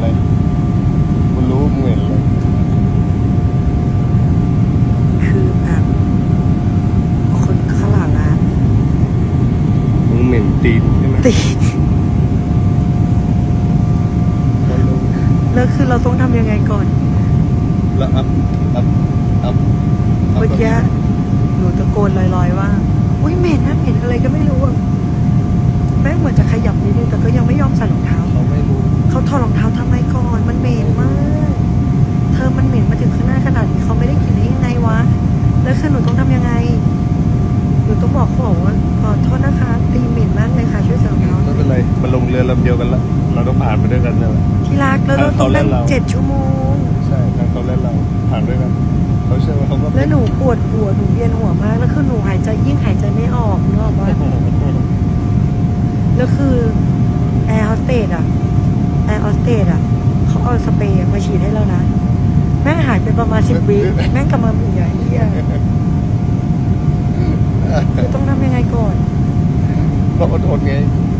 เลยกูรู้มึงเห็นเลย คือแบบคนข้างหลังอะมึงเหม็นตีนใช่ไหมตีแล้วคือเราต้องทำยังไงก่อน แล้วอัพอัพอัพเมื่อกี้หนูตะโกนลอยๆว่า อุ้ยเหม็นนะเหม็นอะไรก็ไม่รู้อะแม่งเหมือนจะ เขาถอดรองเท้าทำไมก่อน มันเหม็นมาก เธอมันเหม็นมาถึงข้างหน้าขนาดนี้เขาไม่ได้กินได้ยังไงวะ แล้วคือหนูต้องทำยังไง หนูต้องบอกเขาบอกว่าขอโทษนะคะตีเหม็นมากเลยค่ะช่วยใส่รองเท้าหไม่น่อยเป็นไร มันลงเรือลำเดียวกันแล้วเราต้องผ่านไปด้วยกันนั่นแหละที่รักแล้วเราต้องนั่งเขาเล่นเราเจ็ดชั่วโมง ใช่ทางเขาเล่นเราผ่านด้วยกันเขาเชื่อว่าเขาก็แล้วหนูปวดหัวหนูเวียนหัวมาก แล้วคือหนูหายใจยิ่งหายใจไม่ออกเนกอะว่าแล้วคือแอร์โฮสเตสอะ แอร์โฮสเตสอะเขาเอาสเปรย์มาฉีดให้เรานะ แม่งหายไปประมาณสิบวิแม่งกลับมาเป็นอย่างเงี้ยคือต้องทำยังไงก่อน ก็อดทนไงเข้าใจอย่าง